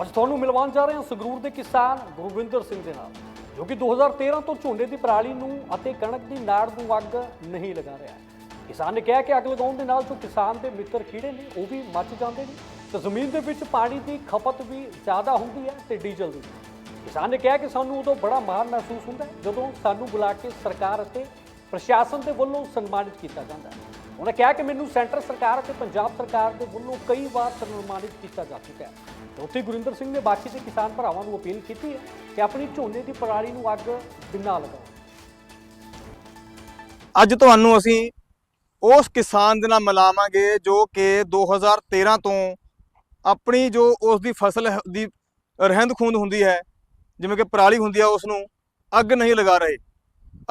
ਅੱਜ ਤੁਹਾਨੂੰ ਮਿਲਵਾਉਣ ਜਾ ਰਹੇ ਹਾਂ ਸੰਗਰੂਰ ਦੇ ਕਿਸਾਨ ਗੁਰਵਿੰਦਰ ਸਿੰਘ ਦੇ ਨਾਲ, ਜੋ ਕਿ 2013 ਤੋਂ ਝੋਨੇ ਦੀ ਪਰਾਲੀ ਨੂੰ ਅਤੇ ਕਣਕ ਦੀ ਨਾੜ ਨੂੰ ਅੱਗ ਨਹੀਂ ਲਗਾ ਰਿਹਾ ਕਿਸਾਨ ਨੇ ਕਿਹਾ ਕਿ ਅੱਗ ਲਗਾਉਣ ਦੇ ਨਾਲ ਜੋ ਕਿਸਾਨ ਦੇ ਮਿੱਤਰ ਕੀੜੇ ਨੇ, ਉਹ ਵੀ ਮੱਚ ਜਾਂਦੇ ਨੇ। ਤੇ ਜ਼ਮੀਨ ਦੇ ਵਿੱਚ ਪਾਣੀ ਦੀ ਖਪਤ ਵੀ ਜ਼ਿਆਦਾ ਹੁੰਦੀ ਹੈ ਤੇ ਡੀਜ਼ਲ ਦੀ। ਕਿਸਾਨ ਨੇ ਕਿਹਾ ਕਿ ਸਾਨੂੰ ਉਦੋਂ ਬੜਾ ਮਾਣ ਮਹਿਸੂਸ ਹੁੰਦਾ ਹੈ ਜਦੋਂ ਸਾਨੂੰ ਬੁਲਾ ਕੇ ਸਰਕਾਰ ਅਤੇ ਪ੍ਰਸ਼ਾਸਨ ਦੇ ਵੱਲੋਂ ਸਨਮਾਨਿਤ ਕੀਤਾ ਜਾਂਦਾ ਹੈ। ਉਹਨੇ ਕਿਹਾ ਕਿ ਮੈਨੂੰ ਸੈਂਟਰ ਸਰਕਾਰ ਅਤੇ ਪੰਜਾਬ ਸਰਕਾਰ ਦੇ ਵੱਲੋਂ ਕਈ ਵਾਰ ਸਨਮਾਨਿਤ ਕੀਤਾ ਜਾ ਚੁੱਕਾ ਹੈ। ਉੱਥੇ ਗੁਰਿੰਦਰ ਸਿੰਘ ਨੇ ਬਾਕੀ ਦੇ ਕਿਸਾਨ ਭਰਾਵਾਂ ਨੂੰ ਅਪੀਲ ਕੀਤੀ ਹੈ ਕਿ ਆਪਣੀ ਝੋਨੇ ਦੀ ਪਰਾਲੀ ਨੂੰ ਅੱਗ ਬਿਨਾਂ ਲਗਾਓ। ਅੱਜ ਤੁਹਾਨੂੰ ਅਸੀਂ ਉਸ ਕਿਸਾਨ ਦੇ ਨਾਲ ਮਿਲਾਵਾਂਗੇ ਜੋ ਕਿ 2013 ਤੋਂ ਆਪਣੀ ਜੋ ਉਸ ਦੀ ਫਸਲ ਦੀ ਰਹਿੰਦ ਖੂੰਦ ਹੁੰਦੀ ਹੈ, ਜਿਵੇਂ ਕਿ ਪਰਾਲੀ ਹੁੰਦੀ ਹੈ, ਉਸ ਨੂੰ ਅੱਗ ਨਹੀਂ ਲਗਾ ਰਹੇ।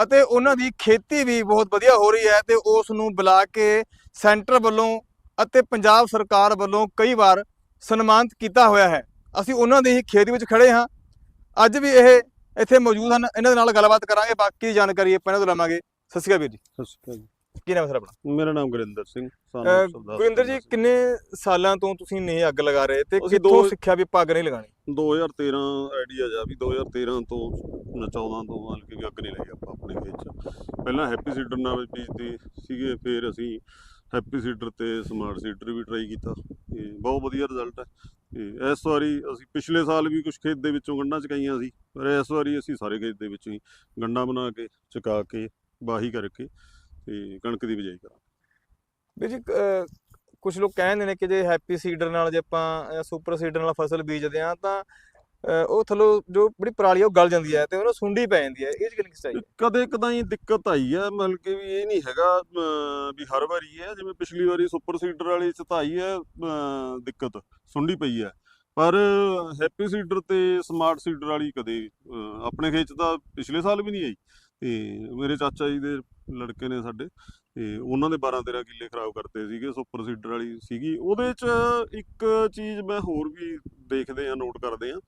ਅਤੇ ਉਹਨਾਂ ਦੀ ਖੇਤੀ ਵੀ ਬਹੁਤ ਵਧੀਆ ਹੋ ਰਹੀ ਹੈ ਤੇ ਉਸ ਨੂੰ ਬੁਲਾ ਕੇ ਸੈਂਟਰ ਵੱਲੋਂ ਅਤੇ ਪੰਜਾਬ ਸਰਕਾਰ ਵੱਲੋਂ ਕਈ ਵਾਰ ਸਨਮਾਨਿਤ ਕੀਤਾ ਹੋਇਆ ਹੈ। ਅਸੀਂ ਉਹਨਾਂ ਦੇ ਹੀ ਖੇਤ ਵਿੱਚ ਖੜੇ ਹਾਂ। ਅੱਜ ਵੀ ਇਹ ਇੱਥੇ ਮੌਜੂਦ ਹਨ। ਇਹਨਾਂ ਦੇ ਨਾਲ ਗੱਲਬਾਤ ਕਰਾਂਗੇ। ਬਾਕੀ ਦੀ ਜਾਣਕਾਰੀ ਆਪਾਂ ਇਹਨਾਂ ਤੋਂ ਲਵਾਂਗੇ। ਸਤਿ ਸ਼੍ਰੀ ਅਕਾਲ ਵੀਰ ਜੀ। ਸਤਿ ਸ਼੍ਰੀ ਅਕਾਲ। ਕੀ ਨਾਮ ਹੈ ਸਰ ਆਪਣਾ? ਮੇਰਾ ਨਾਮ ਗੁਰਿੰਦਰ ਸਿੰਘ। ਗੁਰਿੰਦਰ ਜੀ। ਕਿੰਨੇ ਸਾਲਾਂ ਤੋਂ ਤੁਸੀਂ ਨਹੀਂ ਅੱਗ ਲਗਾ ਰਹੇ ਤੇ ਅਸੀਂ ਕਿੱਥੋਂ ਦੋ- ਸਿੱਖਿਆ ਵੀ ਪੱਗ ਨਹੀਂ ਲਗਾਣੀ 2013 ਆਈਡੀਆ ਜਾ ਵੀ 2013 ਤੋਂ 14 ਤੋਂ ਮਤਲਬ ਕਿ ਵੀ ਅੱਗ ਨਹੀਂ ਲਾਈ ਆਪਾਂ ਆਪਣੇ ਖੇਤ 'ਚ। ਪਹਿਲਾਂ ਹੈਪੀ ਸੀਡਰ ਨਾਲ ਬੀਜਦੇ ਸੀਗੇ ਫਿਰ ਅਸੀਂ ਹੈਪੀ ਸੀਡਰ ਤੇ ਸਮਾਰਟ ਸੀਡਰ ਵੀ ਟਰਾਈ ਕੀਤਾ। ਤੇ ਬਹੁਤ ਵਧੀਆ ਰਿਜ਼ਲਟ ਹੈ। ਤੇ ਇਸ ਵਾਰੀ ਅਸੀਂ ਪਿਛਲੇ ਸਾਲ ਵੀ ਕੁਝ ਖੇਤ ਦੇ ਵਿੱਚੋਂ ਗੰਢਾਂ ਚਕਾਈਆਂ ਸੀ, ਪਰ ਇਸ ਵਾਰੀ ਅਸੀਂ ਸਾਰੇ ਖੇਤ ਦੇ ਵਿੱਚੋਂ ਹੀ ਗੰਢਾਂ ਬਣਾ ਕੇ, ਚਕਾ ਕੇ, ਵਾਹੀ ਕਰਕੇ ਤੇ ਕਣਕ ਦੀ ਬਿਜਾਈ ਕਰਾਂ ਵੀ ਜੀ ਕੁਝ ਲੋਕ ਕਹਿੰਦੇ ਨੇ ਕਿ ਜੇ ਹੈਪੀ ਸੀਡਰ ਨਾਲ ਜੇ ਆਪਾਂ ਸੁਪਰ ਸੀਡਰ ਨਾਲ ਫਸਲ ਬੀਜਦੇ ਆ ਤਾਂ ਉਹ ਥੱਲੋਂ ਜੋ ਬੜੀ ਪਰਾਲੀ ਆ, ਉਹ ਗਲ ਜਾਂਦੀ ਹੈ ਤੇ ਉਹਨੂੰ ਸੁੰਡੀ ਪੈ ਜਾਂਦੀ ਹੈ ਇਹ ਚ ਕਿੰਨੀ ਸਹੀ ਕਦੇ ਕਦਾਈ ਦਿੱਕਤ ਆਈ ਹੈ ਮਤਲਬ ਕਿ ਵੀ ਇਹ ਨਹੀਂ ਹੈਗਾ ਵੀ ਹਰ ਵਾਰੀ ਹੈ ਜਿਵੇਂ ਪਿਛਲੀ ਵਾਰੀ ਸੁਪਰ ਸੀਡਰ ਵਾਲੀ ਚ ਤਾਂ ਆਈ ਹੈ ਦਿੱਕਤ, ਸੁੰਡੀ ਪਈ ਹੈ ਪਰ ਹੈਪੀ ਸੀਡਰ ਤੇ ਸਮਾਰਟ ਸੀਡਰ ਵਾਲੀ ਕਦੇ ਆਪਣੇ ਖੇਤ 'ਚ ਤਾਂ ਪਿਛਲੇ ਸਾਲ ਵੀ ਨਹੀਂ ਆਈ। ਤੇ ਮੇਰੇ ਚਾਚਾ ਜੀ ਦੇ ਲੜਕੇ ਨੇ ਸਾਡੇ ਤੇ ਉਹਨਾਂ ਦੇ 12 13 ਕਿੱਲੇ ਖਰਾਬ ਕਰਤੇ ਸੀਗੇ ਸੁਪਰ ਸੀਡਰ ਵਾਲੀ ਸੀਗੀ। ਉਹਦੇ 'ਚ ਇੱਕ ਚੀਜ਼ ਮੈਂ ਹੋਰ ਵੀ ਦੇਖਦੇ ਆ ਨੋਟ ਕਰਦੇ ਆ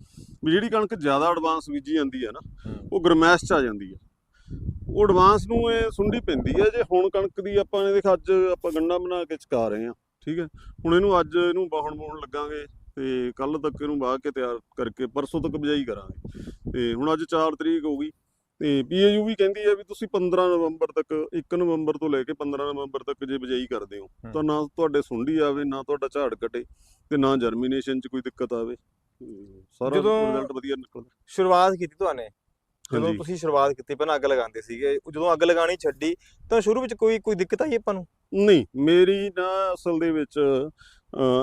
ਵੀ ਜਿਹੜੀ ਕਣਕ ਜ਼ਿਆਦਾ ਐਡਵਾਂਸ ਬੀਜੀ ਜਾਂਦੀ ਹੈ ਨਾ ਉਹ ਗਰਮੈਸ਼ ਚ ਆ ਜਾਂਦੀ ਹੈ। ਉਹ ਐਡਵਾਂਸ ਨੂੰ ਇਹ ਸੁੰਡੀ ਪੈਂਦੀ ਹੈ ਜੇ ਹੁਣ ਕਣਕ ਦੀ ਆਪਾਂ ਦੇਖ ਅੱਜ ਆਪਾਂ ਗੰਨਾ ਬਣਾ ਕੇ ਚਕਾ ਰਹੇ ਹਾਂ ਠੀਕ ਹੈ। ਹੁਣ ਇਹਨੂੰ ਅੱਜ ਇਹਨੂੰ ਬਾਹਣ ਬੂਹਣ ਲੱਗਾਂਗੇ ਤੇ ਕੱਲ ਤੱਕ ਇਹਨੂੰ ਵਾਹ ਕੇ ਤਿਆਰ ਕਰਕੇ ਪਰਸੋਂ ਤੱਕ ਬਿਜਾਈ ਕਰਾਂਗੇ। ਤੇ ਹੁਣ ਅੱਜ 4 ਤਰੀਕ ਹੋ ਗਈ ਤੇ ਪੀਏਯੂ ਵੀ ਕਹਿੰਦੀ ਹੈ ਵੀ ਤੁਸੀਂ 15 ਨਵੰਬਰ ਤੱਕ 1 ਨਵੰਬਰ ਤੋਂ ਲੈ ਕੇ 15 ਨਵੰਬਰ ਤੱਕ ਜੇ ਬਿਜਾਈ ਕਰਦੇ ਹੋ। ਤਾਂ ਨਾ ਤੁਹਾਡੇ ਸੁੰਡੀ ਆਵੇ ਨਾ ਤੁਹਾਡਾ ਝਾੜ ਘਟੇ ਤੇ ਨਾ ਜਰਮੀਨੇਸ਼ਨ 'ਚ ਕੋਈ ਦਿੱਕਤ ਆਵੇ ਸਾਰਾ ਰਿਜ਼ਲਟ ਵਧੀਆ ਨਿਕਲਦਾ ਸ਼ੁਰੂਆਤ ਕੀਤੀ ਤੁਹਾਨੇ ਜਦੋਂ। ਤੁਸੀਂ ਸ਼ੁਰੂਆਤ ਕੀਤੀ ਪਹਿਲਾਂ ਅੱਗ ਲਗਾਉਂਦੇ ਸੀਗੇ ਜਦੋਂ ਅੱਗ ਲਗਾਣੀ ਛੱਡੀ ਤਾਂ ਸ਼ੁਰੂ ਵਿੱਚ ਕੋਈ ਕੋਈ ਦਿੱਕਤ ਆਈ ਆਪਾਂ ਨੂੰ ਨਹੀਂ ਮੇਰੀ ਨਾ ਅਸਲ ਦੇ ਵਿੱਚ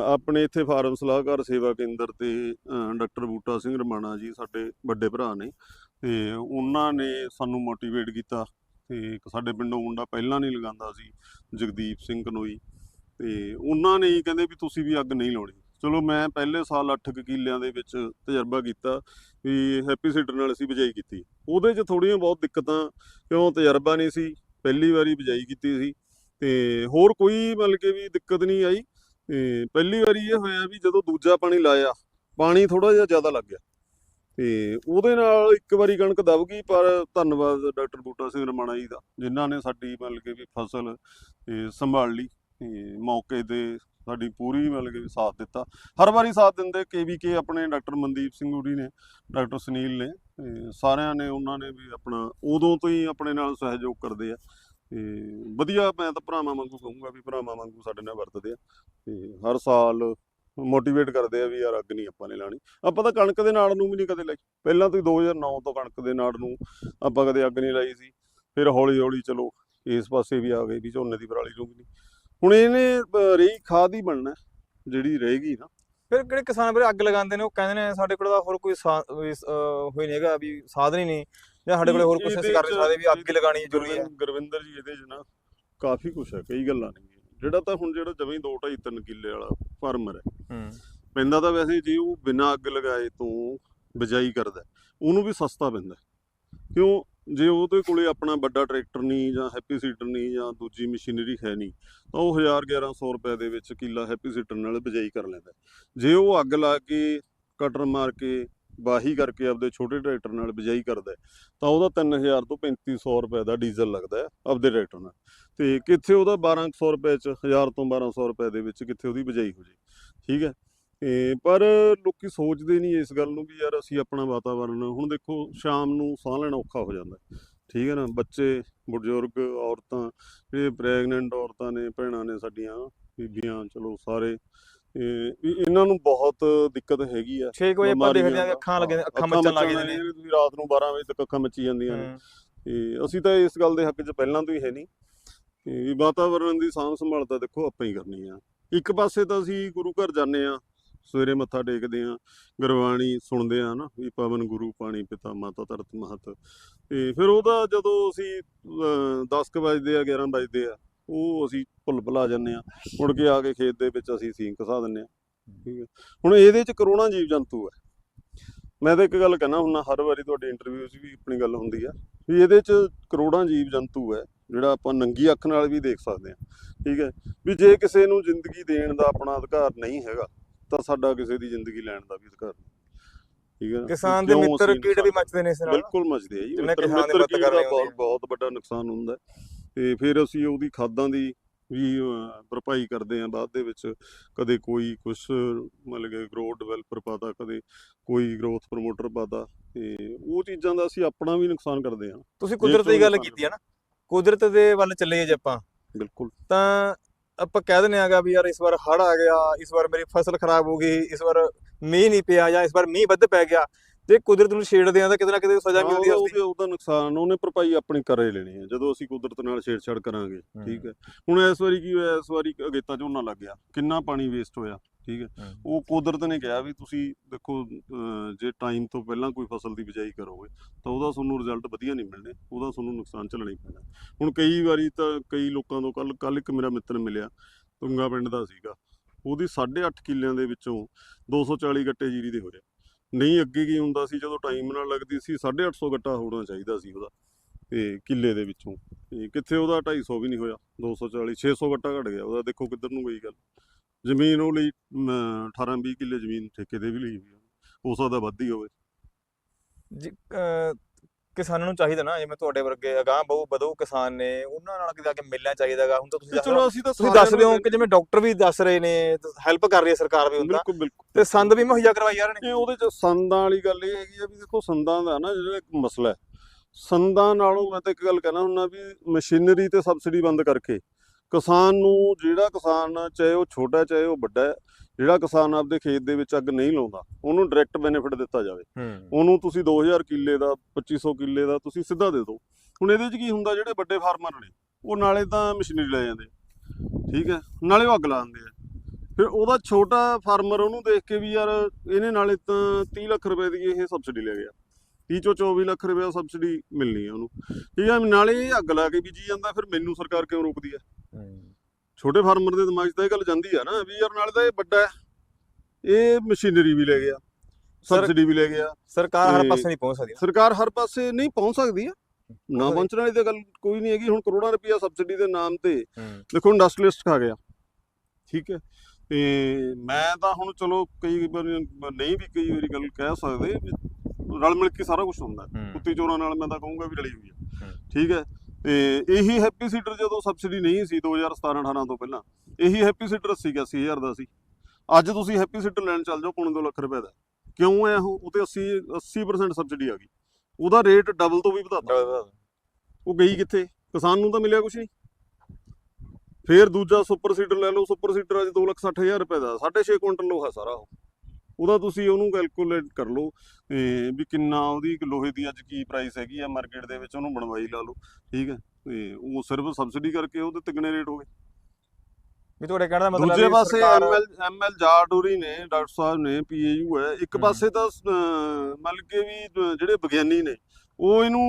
ਆਪਣੇ ਇੱਥੇ ਫਾਰਮ ਸਲਾਹਕਾਰ ਸੇਵਾ ਕੇਂਦਰ ਤੇ ਡਾਕਟਰ ਬੂਟਾ ਸਿੰਘ ਰਮਾਣਾ ਜੀ ਸਾਡੇ ਵੱਡੇ ਭਰਾ ਨੇ ਤੇ ਉਹਨਾਂ ਨੇ ਸਾਨੂੰ ਮੋਟੀਵੇਟ ਕੀਤਾ ਤੇ ਇੱਕ ਸਾਡੇ ਪਿੰਡੋਂ ਮੁੰਡਾ ਪਹਿਲਾਂ ਨਹੀਂ ਲਗਾਉਂਦਾ ਸੀ, ਜਗਦੀਪ ਸਿੰਘ ਕਨੋਈ ਤੇ ਉਹਨਾਂ ਨੇ ਹੀ ਕਹਿੰਦੇ ਵੀ ਤੁਸੀਂ ਵੀ ਅੱਗ ਨਹੀਂ ਲਾਉਣੀ। ਚਲੋ ਮੈਂ ਪਹਿਲੇ ਸਾਲ 8 ਕਿੱਲਿਆਂ ਦੇ ਵਿੱਚ ਤਜਰਬਾ ਕੀਤਾ ਵੀ ਹੈਪੀ ਸੀਡਰ ਨਾਲ ਅਸੀਂ ਬਿਜਾਈ ਕੀਤੀ। ਉਹਦੇ 'ਚ ਥੋੜੀਆਂ ਬਹੁਤ ਦਿੱਕਤਾਂ, ਕਿਉਂ ਤਜਰਬਾ ਨਹੀਂ ਸੀ, ਪਹਿਲੀ ਵਾਰੀ ਬਿਜਾਈ ਕੀਤੀ ਸੀ। ਤੇ ਹੋਰ ਕੋਈ ਮਤਲਬ ਕਿ ਵੀ ਦਿੱਕਤ ਨਹੀਂ ਆਈ। ਤੇ ਪਹਿਲੀ ਵਾਰੀ ਇਹ ਹੋਇਆ ਵੀ ਜਦੋਂ ਦੂਜਾ ਪਾਣੀ ਲਾਇਆ, ਪਾਣੀ ਥੋੜਾ ਜਿਹਾ ਜ਼ਿਆਦਾ ਲੱਗ ਗਿਆ। ਤੇ ਉਹਦੇ ਨਾਲ ਇੱਕ ਵਾਰੀ ਕਣਕ ਦਬ ਗਈ, ਪਰ ਧੰਨਵਾਦ ਡਾਕਟਰ ਬੂਟਾ ਸਿੰਘ ਰਮਾਣਾ ਜੀ ਦਾ, ਜਿਨ੍ਹਾਂ ਨੇ ਸਾਡੀ ਮਤਲਬ ਕਿ ਵੀ ਫਸਲ ਸੰਭਾਲ ਲਈ, ਤੇ ਮੌਕੇ ਤੇ ਸਾਡੀ ਪੂਰੀ ਮਤਲਬ ਕਿ ਵੀ ਸਾਥ ਦਿੱਤਾ। ਹਰ ਵਾਰੀ ਸਾਥ ਦਿੰਦੇ ਕੇਵੀਕੇ ਆਪਣੇ ਡਾਕਟਰ ਮਨਦੀਪ ਸਿੰਘ ਉੜੀ ਨੇ, ਡਾਕਟਰ ਸੁਨੀਲ ਨੇ ਸਾਰਿਆਂ ਨੇ, ਉਹਨਾਂ ਨੇ ਵੀ ਆਪਣਾ ਉਦੋਂ ਤੋਂ ਹੀ ਆਪਣੇ ਨਾਲ ਸਹਿਯੋਗ ਕਰਦੇ ਆ। ਤੇ ਵਧੀਆ, ਮੈਂ ਤਾਂ ਭਰਾਵਾਂ ਵਾਂਗੂ ਕਹੂੰਗਾ ਵੀ ਭਰਾਵਾਂ ਵਾਂਗੂ ਸਾਡੇ ਨਾਲ ਵਰਤਦੇ ਆ, ਤੇ ਹਰ ਸਾਲ ਮੋਟੀਵੇਟ ਕਰਦੇ ਆ ਵੀ ਯਾਰ ਅੱਗ ਨਹੀਂ ਆਪਾਂ ਨੇ ਲਾਣੀ। ਆਪਾਂ ਤਾਂ ਕਣਕ ਦੇ ਨਾੜ ਨੂੰ ਵੀ ਨਹੀਂ ਕਦੇ ਲਾਈ। ਪਹਿਲਾਂ ਤੋਂ ਹੀ 2009 ਤੋਂ ਕਣਕ ਦੇ ਨਾੜ ਨੂੰ ਆਪਾਂ ਕਦੇ ਅੱਗ ਨਹੀਂ ਲਾਈ ਸੀ। ਫਿਰ ਹੌਲੀ ਹੌਲੀ ਚਲੋ ਇਸ ਪਾਸੇ ਵੀ ਆ ਗਏ ਵੀ ਝੋਨੇ ਦੀ ਪਰਾਲੀ ਨੂੰ ਵੀ ਨਹੀਂ। ਹੁਣ ਇਹਨੇ ਰਹੀ ਖਾਦ ਹੀ ਬਣਨਾ ਜਿਹੜੀ ਰਹੇਗੀ ਨਾ। ਫਿਰ ਕਿਹੜੇ ਕਿਸਾਨ ਵੀਰੇ ਅੱਗ ਲਗਾਉਂਦੇ ਨੇ? ਉਹ ਕਹਿੰਦੇ ਨੇ ਸਾਡੇ ਕੋਲ ਤਾਂ ਹੋਰ ਕੋਈ ਹੋਈ ਨਹੀਂ ਹੈਗਾ ਵੀ ਸਾਧਨ ਹੀ ਨਹੀਂ। ਜਾਂ ਸਾਡੇ ਕੋਲ ਹੋਰ ਕੁਝ ਅਸੀਂ ਕਰ ਨਹੀਂ ਸਕਦੇ ਵੀ ਅੱਗ ਲਗਾਣੀ ਜ਼ਰੂਰੀ ਹੈ। ਗੁਰਵਿੰਦਰ ਜੀ ਇਹਦੇ 'ਚ ਨਾ ਕਾਫੀ ਕੁਝ ਹੈ ਕਈ ਗੱਲਾਂ ਨੇ। ਜਿਹੜਾ ਤਾਂ ਹੁਣ ਜਿਹੜਾ 2 2.5 3 ਕਿੱਲੇ ਵਾਲਾ ਫਾਰਮਰ ਹੈ ਹੂੰ ਪੈਂਦਾ ਤਾਂ ਵੈਸੇ ਜੇ ਉਹ ਬਿਨਾਂ ਅੱਗ ਲਗਾਏ ਤੋਂ ਬਿਜਾਈ ਕਰਦਾ ਉਹਨੂੰ ਵੀ ਸਸਤਾ ਪੈਂਦਾ। ਕਿਉਂ ਜੇ ਉਹਦੇ ਕੋਲੇ ਆਪਣਾ ਵੱਡਾ ਟਰੈਕਟਰ ਨਹੀਂ ਜਾਂ ਹੈਪੀ ਸੀਡਰ ਨਹੀਂ ਜਾਂ ਦੂਜੀ ਮਸ਼ੀਨਰੀ ਹੈ ਨਹੀਂ ਤਾਂ ਉਹ 1000 1100 ਰੁਪਏ ਦੇ ਵਿੱਚ ਕਿੱਲਾ ਹੈਪੀ ਸੀਡਰ ਨਾਲ ਬਿਜਾਈ ਕਰ ਲੈਂਦਾ। ਜੇ ਉਹ ਅੱਗ ਲਾ ਕੇ ਕਟਰ ਮਾਰ ਕੇ ਵਾਹੀ ਕਰਕੇ ਆਪਦੇ ਛੋਟੇ ਟਰੈਕਟਰ ਨਾਲ ਬਿਜਾਈ ਕਰਦਾ ਤਾਂ ਉਹਦਾ 3000 ਤੋਂ 3500 ਰੁਪਏ ਦਾ ਡੀਜ਼ਲ ਲੱਗਦਾ ਆਪਦੇ ਟਰੈਕਟਰ ਨਾਲ। ਤੇ ਕਿੱਥੇ ਉਹਦਾ 1200 ਰੁਪਏ ਚ 1000 ਤੋਂ 1200 ਰੁਪਏ ਦੇ ਵਿੱਚ ਕਿੱਥੇ ਉਹਦੀ ਬਿਜਾਈ ਹੋ ਜੇ, ਠੀਕ ਹੈ? ਤੇ ਪਰ ਲੋਕੀ ਸੋਚਦੇ ਨਹੀਂ ਇਸ ਗੱਲ ਨੂੰ ਵੀ ਯਾਰ ਅਸੀਂ ਆਪਣਾ ਵਾਤਾਵਰਣ ਹੁਣ ਦੇਖੋ ਸ਼ਾਮ ਨੂੰ ਸਾਹ ਲੈਣਾ ਔਖਾ ਹੋ ਜਾਂਦਾ ਠੀਕ ਹੈ ਨਾ? ਬੱਚੇ, ਬਜ਼ੁਰਗ, ਔਰਤਾਂ, ਜਿਹੜੇ ਪ੍ਰੈਗਨੈਂਟ ਔਰਤਾਂ ਨੇ, ਭੈਣਾਂ ਨੇ ਸਾਡੀਆਂ, ਬੀਬੀਆਂ, ਚਲੋ ਸਾਰੇ ਵੀ ਇਹਨਾਂ ਨੂੰ ਬਹੁਤ ਦਿੱਕਤ ਹੈਗੀ ਆ। 6 ਵਜੇ ਆਪਾਂ ਦੇਖਦੇ ਆ ਅੱਖਾਂ ਲੱਗੇ ਅੱਖਾਂ ਮੱਚਣ ਲੱਗ ਜਾਂਦੀਆਂ ਨੇ। ਤੁਸੀਂ ਰਾਤ ਨੂੰ 12 ਵਜੇ ਤੱਕ ਅੱਖਾਂ ਮੱਚੀ ਜਾਂਦੀਆਂ ਨੇ। ਤੇ ਅਸੀਂ ਤਾਂ ਇਸ ਗੱਲ ਦੇ ਹੱਕ 'ਚ ਪਹਿਲਾਂ ਤੋਂ ਹੀ ਹੈ ਨਹੀਂ ਵੀ ਵਾਤਾਵਰਣ ਦੀ ਸਾਂਭ ਸੰਭਾਲ ਤਾਂ ਦੇਖੋ ਆਪਾਂ ਹੀ ਕਰਨੀ ਆ। ਇੱਕ ਪਾਸੇ ਤਾਂ ਅਸੀਂ ਗੁਰੂ ਘਰ ਜਾਂਦੇ ਆ ਸਵੇਰੇ ਮੱਥਾ ਟੇਕਦੇ ਆ ਗੁਰਬਾਣੀ ਸੁਣਦੇ ਆ ਨਾ ਵੀ ਪਵਨ ਗੁਰੂ ਪਾਣੀ ਪਿਤਾ ਮਾਤਾ ਧਰਤ ਮਹਤ। ਤੇ ਫਿਰ ਉਹਦਾ ਜਦੋਂ ਅਸੀਂ 10 ਵਜੇ ਆ 11 ਵਜੇ ਆ ਉਹ ਅਸੀਂ ਭੁੱਲ ਭੁਲਾ ਜਾਂਦੇ ਆ ਮੁੜ ਕੇ ਆ ਕੇ ਖੇਤ ਦੇ ਵਿੱਚ ਅਸੀਂ ਸੀਂਗ ਘਸਾ ਦਿੰਦੇ ਆ ਠੀਕ ਹੈ। ਹੁਣ ਇਹਦੇ 'ਚ ਕਰੋਨਾ ਜੀਵ ਜੰਤੂ ਹੈ। ਮੈਂ ਤਾਂ ਇੱਕ ਗੱਲ ਕਹਿਣਾ ਹੁੰਨਾ ਹਰ ਵਾਰੀ ਤੁਹਾਡੀ ਇੰਟਰਵਿਊ 'ਚ ਵੀ ਆਪਣੀ ਗੱਲ ਹੁੰਦੀ ਆ ਵੀ ਇਹਦੇ 'ਚ ਕਰੋੜਾਂ ਜੀਵ ਜੰਤੂ ਹੈ ਜਿਹੜਾ ਆਪਾਂ ਨੰਗੀ ਅੱਖ ਨਾਲ ਵੀ ਦੇਖ ਸਕਦੇ ਹਾਂ। ਠੀਕ ਹੈ। ਵੀ ਜੇ ਕਿਸੇ ਨੂੰ ਜ਼ਿੰਦਗੀ ਦੇਣ ਦਾ ਆਪਣਾ ਅਧਿਕਾਰ ਨਹੀਂ ਹੈਗਾ ਤਾਂ ਸਾਡਾ ਕਿਸੇ ਦੀ ਜ਼ਿੰਦਗੀ ਲੈਣ ਦਾ ਵੀ ਅਧਿਕਾਰ ਨਹੀਂ। ਠੀਕ ਹੈ? ਕਿਸਾਨ ਦੇ ਮਿੱਤਰ ਕੀੜ ਵੀ ਮੱਚਦੇ ਨੇ ਇਸ ਨਾਲ? ਬਿਲਕੁਲ ਮੱਚਦੇ ਆ ਜੀ। ਮਿੱਤਰ ਕੀੜ ਦਾ ਬਹੁਤ। ਬਹੁਤ ਵੱਡਾ ਨੁਕਸਾਨ ਹੁੰਦਾ ਹੈ। ਤੇ ਫਿਰ ਅਸੀਂ ਉਹਦੀ ਖਾਦਾਂ ਦੀ ਵੀ ਭਰਪਾਈ ਕਰਦੇ ਆ ਬਾਅਦ ਦੇ ਵਿੱਚ। ਕਦੇ ਕੋਈ ਕੁਝ ਮਤਲਬ ਕਿ ਗਰੋਥ ਡਿਵੈਲਪਰ ਪਾਤਾ ਕਦੇ ਕੋਈ ਗਰੋਥ ਪ੍ਰਮੋਟਰ ਪਾਤਾ ਤੇ ਉਹ ਚੀਜ਼ਾਂ ਦਾ ਅਸੀਂ ਆਪਣਾ ਵੀ ਨੁਕਸਾਨ ਕਰਦੇ ਆ ਤੁਸੀਂ ਕੁਦਰਤ ਦੀ ਗੱਲ ਕੀਤੀ ਹੈ ਨਾ ਕੁਦਰਤ ਦੇ ਵੱਲ ਚੱਲੇ ਜੇ ਆਪਾਂ ਬਿਲਕੁਲ। ਤਾਂ ਆਪਾਂ ਕਹਿ ਦਿੰਦੇ ਆਗਾ ਵੀ ਯਾਰ ਇਸ ਵਾਰ ਹੜ ਆ ਗਿਆ ਇਸ ਵਾਰ ਮੇਰੀ ਫਸਲ ਖਰਾਬ ਹੋ ਗਈ ਇਸ ਵਾਰ ਮੀਂਹ ਨਹੀਂ ਪਿਆ ਜਾਂ ਇਸ ਵਾਰ ਮੀਂਹ ਵੱਧ ਪੈ ਗਿਆ ਤੇ ਕੁਦਰਤ ਨੂੰ ਛੇੜਦੇ ਆ ਤਾਂ ਕਿਤੇ ਨਾ ਕਿਤੇ ਸਜ਼ਾ ਮਿਲਦੀ ਆ ਉਹਦੇ ਉਹਦਾ ਨੁਕਸਾਨ ਉਹਨੇ ਭਰਪਾਈ ਆਪਣੀ ਕਰੇ ਲੈਣੀ ਹੈ। ਜਦੋਂ ਅਸੀਂ ਕੁਦਰਤ ਨਾਲ ਛੇੜਛਾੜ ਕਰਾਂਗੇ ਠੀਕ ਹੈ। ਹੁਣ ਇਸ ਵਾਰੀ ਕੀ ਹੋਇਆ? ਇਸ ਵਾਰੀ ਅਗੇਤਾ ਝੋਨਾ ਲੱਗ ਗਿਆ। ਕਿੰਨਾ ਪਾਣੀ ਵੇਸਟ ਹੋਇਆ ਠੀਕ ਹੈ। ਉਹ ਕੁਦਰਤ ਨੇ ਕਿਹਾ ਵੀ ਤੁਸੀਂ ਦੇਖੋ ਜੇ ਟਾਈਮ ਤੋਂ ਪਹਿਲਾਂ ਕੋਈ ਫਸਲ ਦੀ ਬਿਜਾਈ ਕਰੋਗੇ ਤਾਂ ਉਹਦਾ ਤੁਹਾਨੂੰ ਰਿਜ਼ਲਟ ਵਧੀਆ ਨਹੀਂ ਮਿਲਣੇ। ਉਹਦਾ ਤੁਹਾਨੂੰ ਨੁਕਸਾਨ ਝੱਲਣਾ ਹੀ ਪੈਣਾ। ਹੁਣ ਕਈ ਵਾਰੀ ਤਾਂ ਕਈ ਲੋਕਾਂ ਤੋਂ ਕੱਲ ਕੱਲ ਇੱਕ ਮੇਰਾ ਮਿੱਤਰ ਮਿਲਿਆ ਤੁੰਗਾ ਪਿੰਡ ਦਾ ਸੀਗਾ। ਉਹਦੀ 8.5 ਕਿੱਲਿਆਂ ਦੇ ਵਿੱਚੋਂ 240 ਗੱਟੇ ਜੀਰੀ ਦੇ ਹੋ ਰਹੇ। ਨਹੀਂ, ਅੱਗੇ ਕੀ ਹੁੰਦਾ ਸੀ, ਜਦੋਂ ਟਾਈਮ ਨਾਲ ਲੱਗਦੀ ਸੀ 850 ਗੱਟਾ ਹੋਣਾ ਚਾਹੀਦਾ ਸੀ ਉਹਦਾ, ਤੇ ਕਿੱਲੇ ਦੇ ਵਿੱਚੋਂ। ਤੇ ਕਿੱਥੇ ਉਹਦਾ 250 ਵੀ ਨਹੀਂ ਹੋਇਆ 240 600 ਗੱਟਾ ਘਟ ਗਿਆ ਉਹਦਾ। ਦੇਖੋ ਕਿੱਧਰ ਨੂੰ ਗਈ ਗੱਲ। ਜ਼ਮੀਨ ਉਹ ਲਈ 18 20 ਕਿੱਲੇ ਜ਼ਮੀਨ ਠੇਕੇ ਦੇ ਵੀ ਲਈ ਹੋਈ ਆ। ਹੋ ਸਕਦਾ ਵੱਧ ਹੀ ਹੋਵੇ। ਕਿਸਾਨਾਂ ਨੂੰ ਚਾਹੀਦਾ ਨਾ ਜਿਵੇਂ ਤੁਹਾਡੇ ਵਰਗੇ ਅਗਾਹ ਬਹੁ ਵਧੂ ਕਿਸਾਨ ਨੇ ਉਹਨਾਂ ਨਾਲ ਕਿਤੇ ਆ ਕੇ ਮਿਲਣਾ ਚਾਹੀਦਾਗਾ ਹੁਣ ਤਾਂ ਤੁਸੀਂ ਦੱਸ ਚਲੋ ਅਸੀਂ ਤਾਂ ਤੁਸੀਂ ਹੋ ਨੂੰ ਕਿ ਜਿਵੇਂ ਡਾਕਟਰ ਵੀ ਦੱਸ ਰਹੇ ਨੇ ਹੈਲਪ ਕਰ ਰਹੀ ਹੈ ਸਰਕਾਰ ਵੀ ਹੁੰਦਾ ਬਿਲਕੁਲ ਬਿਲਕੁਲ। ਤੇ ਸੰਦ ਵੀ ਮੁਹੱਈਆ ਕਰਵਾਈ ਜਾ ਰਹੇ ਨੇ। ਉਹਦੇ ਚ ਸੰਦਾਂ ਵਾਲੀ ਗੱਲ ਇਹ ਹੈਗੀ ਆ ਵੀ ਦੇਖੋ ਸੰਦਾਂ ਦਾ ਨਾ ਜਿਹੜਾ ਇੱਕ ਮਸਲਾ ਹੈ। ਸੰਦਾਂ ਨਾਲੋਂ ਮੈਂ ਤਾਂ ਇੱਕ ਗੱਲ ਕਹਿਣਾ ਹੁੰਦਾ ਵੀ ਮਸ਼ੀਨਰੀ ਤੇ ਸਬਸਿਡੀ ਬੰਦ ਕਰਕੇ ਕਿਸਾਨ ਨੂੰ ਜਿਹੜਾ ਕਿਸਾਨ ਚਾਹੇ ਉਹ ਛੋਟਾ ਚਾਹੇ ਉਹ ਵੱਡਾ ਹੈ ਜਿਹੜਾ ਕਿਸਾਨ ਆਪਦੇ ਖੇਤ ਦੇ ਵਿੱਚ ਅੱਗ ਨਹੀਂ ਲਾਉਂਦਾ ਉਹਨੂੰ ਡਾਇਰੈਕਟ ਬੈਨੀਫਿਟ ਦਿੱਤਾ ਜਾਵੇ। ਉਹਨੂੰ ਤੁਸੀਂ 2000 ਕਿੱਲੇ ਦਾ 2500 ਕਿੱਲੇ ਦਾ ਤੁਸੀਂ ਸਿੱਧਾ ਦੇ ਦਿਓ। ਹੁਣ ਇਹਦੇ 'ਚ ਕੀ ਹੁੰਦਾ ਜਿਹੜੇ ਵੱਡੇ ਫਾਰਮਰ ਨੇ ਉਹ ਨਾਲੇ ਤਾਂ ਮਸ਼ੀਨਰੀ ਲੈ ਜਾਂਦੇ ਠੀਕ ਹੈ ਨਾਲੇ ਉਹ ਅੱਗ ਲਾ ਦਿੰਦੇ ਆ। ਫਿਰ ਉਹਦਾ ਛੋਟਾ ਫਾਰਮਰ ਉਹਨੂੰ ਦੇਖ ਕੇ ਵੀ ਯਾਰ ਇਹਨੇ ਨਾਲੇ ਤਾਂ 30 ਲੱਖ ਰੁਪਏ ਦੀ ਇਹ ਸਬਸਿਡੀ ਲੈ ਗਿਆ। 30 ਚੋਂ 24 ਲੱਖ ਰੁਪਏ ਸਬਸਿਡੀ ਮਿਲਣੀ ਹੈ ਉਹਨੂੰ। ਠੀਕ ਹੈ ਨਾਲੇ ਇਹ ਅੱਗ ਲਾ ਕੇ ਬੀਜੀ ਜਾਂਦਾ ਫਿਰ ਮੈਨੂੰ ਸਰਕਾਰ ਕਿਉਂ ਰੋਕਦੀ ਹੈ ਛੋਟੇ ਫਾਰਮਰ ਦੇ ਦਿਮਾਗ 'ਚ ਤਾਂ ਇਹ ਗੱਲ ਜਾਂਦੀ ਆ ਨਾ ਵੀ ਯਾਰ ਨਾਲੇ ਤਾਂ ਇਹ ਵੱਡਾ ਹੈ। ਇਹ ਮਸ਼ੀਨਰੀ ਵੀ ਲੈ ਗਿਆ ਸਬਸਿਡੀ ਵੀ ਲੈ ਗਿਆ। ਸਰਕਾਰ ਹਰ ਪਾਸੇ ਨਹੀਂ ਪਹੁੰਚ ਸਕਦੀ। ਸਰਕਾਰ ਹਰ ਪਾਸੇ ਨਹੀਂ ਪਹੁੰਚ ਸਕਦੀ ਆ। ਨਾ ਪਹੁੰਚ ਪਹੁੰਚਣ ਵਾਲੀ ਤਾਂ ਗੱਲ ਕੋਈ ਨਹੀਂ ਹੈਗੀ। ਹੁਣ ਕਰੋੜਾਂ ਰੁਪਈਆ ਸਬਸਿਡੀ ਦੇ ਨਾਮ ਤੇ ਦੇਖੋ ਇੰਡਸਟਰੀਲਿਸਟ ਖਾ ਗਿਆ। ਠੀਕ ਹੈ। ਤੇ ਮੈਂ ਤਾਂ ਹੁਣ ਚਲੋ ਕਈ ਵਾਰੀ ਨਹੀਂ ਵੀ ਕਈ ਵਾਰੀ ਗੱਲ ਕਹਿ ਸਕਦੇ ਰਲ ਮਿਲ ਕੇ ਸਾਰਾ ਕੁਝ ਹੁੰਦਾ ਹੈ। ਹੂੰ। ਕੁੱਤੀ ਚੋਰਾਂ ਨਾਲ ਮੈਂ ਤਾਂ ਕਹੂੰਗਾ ਵੀ ਰਲੀ ਹੋਈ ਹੈ ਹੂੰ। ਠੀਕ ਹੈ। ਤੇ ਇਹੀ ਹੈਪੀ ਸੀਡਰ ਜਦੋਂ ਸਬਸਿਡੀ ਨਹੀਂ ਸੀ 2017 18 ਤੋਂ ਪਹਿਲਾਂ ਇਹੀ ਹੈਪੀ ਸੀਡਰ 80 80000 ਦਾ ਸੀ। ਅੱਜ ਤੁਸੀਂ ਹੈਪੀ ਸੀਡਰ ਲੈਣ ਚੱਲ ਜਾਓ ਪੌਣੇ 2 ਲੱਖ ਰੁਪਏ ਦਾ। ਕਿਉਂ ਹੈ ਉਹ? ਤੇ 80 80% ਸਬਸਿਡੀ ਆ ਗਈ। ਉਹਦਾ ਰੇਟ ਡਬਲ ਤੋਂ ਵੀ ਵਧਾਤਾ ਉਹ ਗਈ ਕਿੱਥੇ? ਕਿਸਾਨ ਨੂੰ ਤਾਂ ਮਿਲਿਆ ਕੁਛ ਨਹੀਂ। ਫੇਰ ਦੂਜਾ ਸੁਪਰ ਸੀਡਰ ਲੈ ਲਓ। ਸੁਪਰ ਸੀਡਰ ਅੱਜ 260000 ਰੁਪਏ ਦਾ। 6.5 ਕੁਇੰਟਲ ਲੋਹਾ ਸਾਰਾ ਉਹ। ਉਹਦਾ ਤੁਸੀਂ ਉਹਨੂੰ ਕੈਲਕੂਲੇਟ ਕਰ ਲਓ ਵੀ ਕਿੰਨਾ ਉਹਦੀ ਲੋਹੇ ਦੀ ਅੱਜ ਕੀ ਪ੍ਰਾਈਸ ਹੈਗੀ ਆ ਮਾਰਕੀਟ ਦੇ ਵਿੱਚ ਉਹਨੂੰ ਬਣਵਾਈ ਲਾ ਲਓ ਠੀਕ ਹੈ? ਤੇ ਉਹ ਸਿਰਫ ਸਬਸਿਡੀ ਕਰਕੇ ਉਹਦੇ ਤਿਗਣੇ ਰੇਟ ਹੋ ਗਏ। ਵੀ ਤੁਹਾਡੇ ਕਹਿਣ ਦਾ ਮਤਲਬ ਦੂਜੇ ਪਾਸੇ ਐਮਐਲ ਐਮਐਲ ਜਾਰਡੂਰੀ ਨੇ ਡਾਕਟਰ ਸਾਹਿਬ ਨੇ ਪੀਏਯੂ ਹੈ ਇੱਕ। ਪਾਸੇ ਤਾਂ ਮਤਲਬ ਕਿ ਵੀ ਜਿਹੜੇ ਵਿਗਿਆਨੀ ਨੇ ਉਹ ਇਹਨੂੰ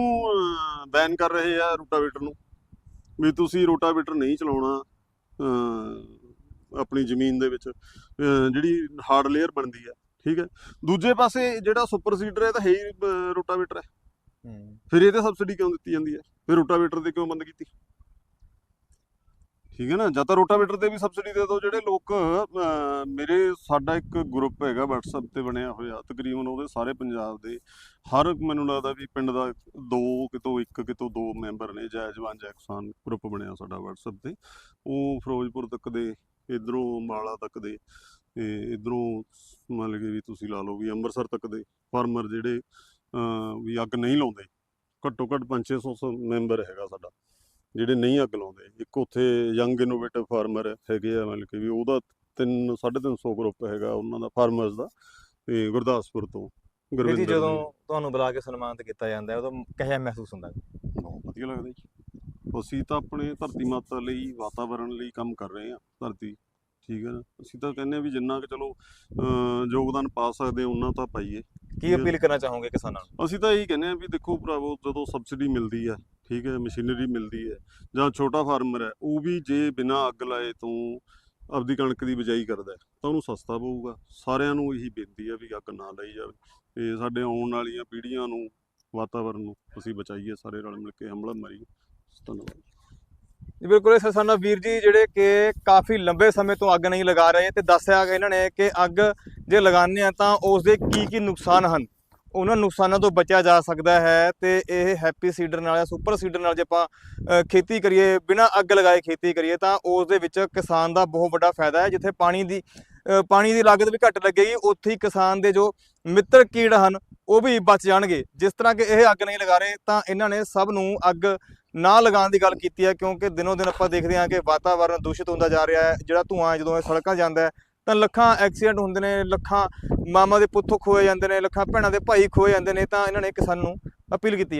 ਬੈਨ ਕਰ ਰਹੇ ਆ ਰੋਟਾਵੇਟਰ ਨੂੰ ਵੀ ਤੁਸੀਂ ਰੋਟਾਵੇਟਰ ਨਹੀਂ ਚਲਾਉਣਾ ਆਪਣੀ ਜ਼ਮੀਨ ਦੇ ਵਿੱਚ ਜਿਹੜੀ ਹਾਰਡ ਲੇਅਰ ਬਣਦੀ ਹੈ ਠੀਕ ਹੈ। ਦੂਜੇ ਪਾਸੇ ਜਿਹੜਾ ਸੁਪਰ ਸੀਡਰ ਹੈ ਤਾਂ ਹੈ ਹੀ ਰੋਟਾਵੇਟਰ ਹੈ। ਹੂੰ। ਫਿਰ ਇਹ ਤੇ ਸਬਸਿਡੀ ਕਿਉਂ ਦਿੱਤੀ ਜਾਂਦੀ ਹੈ? ਫਿਰ ਰੋਟਾਵੇਟਰ ਤੇ ਕਿਉਂ ਬੰਦ ਕੀਤੀ? ਠੀਕ ਹੈ ਨਾ? ਜਾਂ ਤਾਂ ਰੋਟਾਵੇਟਰ ਤੇ ਵੀ ਸਬਸਿਡੀ ਦੇ ਦਿਓ ਜਿਹੜੇ ਲੋਕ ਮੇਰੇ ਸਾਡਾ ਇੱਕ ਗਰੁੱਪ ਹੈਗਾ WhatsApp ਤੇ ਬਣਿਆ ਹੋਇਆ ਤਕਰੀਬਨ ਉਹਦੇ ਸਾਰੇ ਪੰਜਾਬ ਦੇ ਹਰ ਮੈਨੂੰ ਲੱਗਦਾ ਵੀ ਪਿੰਡ ਦਾ ਦੋ ਕਿਤੋਂ ਇੱਕ ਕਿਤੋਂ ਦੋ ਮੈਂਬਰ ਨੇ ਜੈ ਜਵਾਨ ਜੈ ਕਿਸਾਨ ਗਰੁੱਪ ਬਣਿਆ ਸਾਡਾ WhatsApp ਤੇ। ਉਹ ਫਿਰੋਜ਼ਪੁਰ ਤੱਕ ਦੇ ਇਧਰੋਂ ਅੰਬਾਲਾ ਤੱਕ ਦੇ ਤੇ ਇਧਰੋਂ ਮੰਨ ਲਓ ਵੀ ਤੁਸੀਂ ਲਾ ਲਓ ਵੀ ਅੰਮ੍ਰਿਤਸਰ ਤੱਕ ਦੇ ਫਾਰਮਰ ਜਿਹੜੇ ਵੀ ਅੱਗ ਨਹੀਂ ਲਾਉਂਦੇ। ਘੱਟੋ ਘੱਟ 5-600 ਮੈਂਬਰ ਹੈਗਾ ਸਾਡਾ ਜਿਹੜੇ ਨਹੀਂ ਅੱਗ ਲਾਉਂਦੇ। ਇੱਕ ਉੱਥੇ ਯੰਗ ਇਨੋਵੇਟਿਵ ਫਾਰਮਰ ਹੈਗੇ ਆ ਮਤਲਬ ਕਿ ਵੀ ਉਹਦਾ 3 350 ਗਰੁੱਪ ਹੈਗਾ ਉਹਨਾਂ ਦਾ ਫਾਰਮਰਸ ਦਾ ਤੇ ਗੁਰਦਾਸਪੁਰ ਤੋਂ ਗੁਰਵਿੰਦਰ ਜਦੋਂ। ਤੁਹਾਨੂੰ ਬੁਲਾ ਕੇ ਸਨਮਾਨਿਤ ਕੀਤਾ ਜਾਂਦਾ ਉਦੋਂ ਕਿਹੋ ਮਹਿਸੂਸ ਹੁੰਦਾ ਬਹੁਤ ਵਧੀਆ ਲੱਗਦਾ ਜੀ। ਅਸੀਂ ਤਾਂ ਆਪਣੇ ਧਰਤੀ ਮਾਤਾ ਲਈ ਵਾਤਾਵਰਣ ਲਈ ਕੰਮ ਕਰ ਰਹੇ ਹਾਂ ਧਰਤੀ ਠੀਕ ਹੈ ਨਾ? ਅਸੀਂ ਤਾਂ ਕਹਿੰਦੇ ਹਾਂ ਵੀ ਜਿੰਨਾ ਕਿ ਚਲੋ ਅਹ, ਯੋਗਦਾਨ ਪਾ ਸਕਦੇ ਉਹਨਾਂ ਤਾਂ ਪਾਈਏ। ਕੀ ਅਪੀਲ ਕਰਨਾ ਚਾਹੋਗੇ ਕਿਸਾਨਾਂ ਨੂੰ? ਅਸੀਂ ਤਾਂ ਇਹੀ ਕਹਿੰਦੇ ਹਾਂ ਵੀ ਦੇਖੋ ਭਰਾਵੋ ਜਦੋਂ ਸਬਸਿਡੀ ਮਿਲਦੀ ਹੈ ਠੀਕ ਹੈ ਮਸ਼ੀਨਰੀ ਮਿਲਦੀ ਹੈ ਜਾਂ ਛੋਟਾ ਫਾਰਮਰ ਹੈ ਉਹ ਵੀ ਜੇ ਬਿਨਾਂ ਅੱਗ ਲਾਏ ਤੋਂ ਆਪਦੀ ਕਣਕ ਦੀ ਬਿਜਾਈ ਕਰਦਾ ਹੈ, ਤਾਂ ਉਹਨੂੰ ਸਸਤਾ ਪਊਗਾ। ਸਾਰਿਆਂ ਨੂੰ ਇਹੀ ਬੇਨਤੀ ਹੈ ਵੀ ਅੱਗ ਨਾ ਲਾਈ ਜਾਵੇ। ਤੇ ਸਾਡੇ ਆਉਣ ਵਾਲੀਆਂ ਪੀੜ੍ਹੀਆਂ ਨੂੰ ਵਾਤਾਵਰਣ ਨੂੰ ਅਸੀਂ ਬਚਾਈਏ ਸਾਰੇ ਰਲ ਮਿਲ ਕੇ ਹਮਲਾ ਮਾਰੀਏ। ਧੰਨਵਾਦ। ਜੀ, ਬਿਲਕੁਲ ਇਹ ਸਾਡਾ ਵੀਰ ਜੀ ਜਿਹੜੇ ਕਿ ਕਾਫੀ ਲੰਬੇ ਸਮੇਂ ਤੋਂ ਅੱਗ ਨਹੀਂ ਲਗਾ ਰਹੇ ਤੇ ਦੱਸਿਆ ਗਿਆ ਇਹਨਾਂ ਨੇ ਕਿ ਅੱਗ ਜੇ ਲਗਾਉਂਦੇ ਆ ਤਾਂ ਉਸ ਦੇ ਕੀ ਕੀ ਨੁਕਸਾਨ ਹਨ, ਉਹਨਾਂ ਨੁਕਸਾਨਾਂ ਤੋਂ ਬਚਿਆ ਜਾ ਸਕਦਾ ਹੈ ਤੇ ਇਹ ਹੈਪੀ ਸੀਡਰ ਨਾਲ ਜਾਂ ਸੁਪਰ ਸੀਡਰ ਨਾਲ ਜੇ ਆਪਾਂ ਖੇਤੀ ਕਰੀਏ, ਬਿਨਾਂ ਅੱਗ ਲਗਾਏ ਖੇਤੀ ਕਰੀਏ ਤਾਂ ਉਸ ਦੇ ਵਿੱਚ ਕਿਸਾਨ ਦਾ ਬਹੁਤ ਵੱਡਾ ਫਾਇਦਾ ਹੈ, ਜਿੱਥੇ ਪਾਣੀ ਦੀ ਪਾਣੀ ਦੀ ਲਾਗਤ ਵੀ ਘੱਟ ਲੱਗੇਗੀ, ਉੱਥੇ ਹੀ ਕਿਸਾਨ ਦੇ ਜੋ ਮਿੱਤਰ ਕੀੜ ਹਨ, ਉਹ ਵੀ ਬਚ ਜਾਣਗੇ। ਜਿਸ ਤਰ੍ਹਾਂ ਕਿ ਇਹ ਅੱਗ ਨਹੀਂ ਲਗਾ ਰਹੇ ਤਾਂ ਇਹਨਾਂ ਨੇ ਸਭ ਨੂੰ ਅੱਗ ਨਾ ਲਗਾਉਣ ਦੀ ਗੱਲ ਕੀਤੀ ਹੈ, ਕਿਉਂਕਿ ਦਿਨੋਂ ਦਿਨ ਆਪਾਂ ਦੇਖਦੇ ਹਾਂ ਕਿ ਵਾਤਾਵਰਣ ਦੂਸ਼ਿਤ ਹੁੰਦਾ ਜਾ ਰਿਹਾ ਹੈ। ਜਿਹੜਾ ਧੂਆਂ ਜਦੋਂ ਇਹ ਸੜਕਾਂ ਜਾਂਦਾ ਹੈ, ਤਾਂ ਲੱਖਾਂ ਐਕਸੀਡੈਂਟ ਹੁੰਦੇ ਨੇ, ਲੱਖਾਂ ਮਾਮਾ ਦੇ ਪੁੱਤੋਂ ਖੋਏ ਜਾਂਦੇ ਨੇ, ਲੱਖਾਂ ਭੈਣਾਂ ਦੇ ਭਾਈ ਖੋਏ ਜਾਂਦੇ ਨੇ, ਤਾਂ ਇਹਨਾਂ ਨੇ ਕਿਸਾਨ ਨੂੰ ਅਪੀਲ ਕੀਤੀ ਹੈ।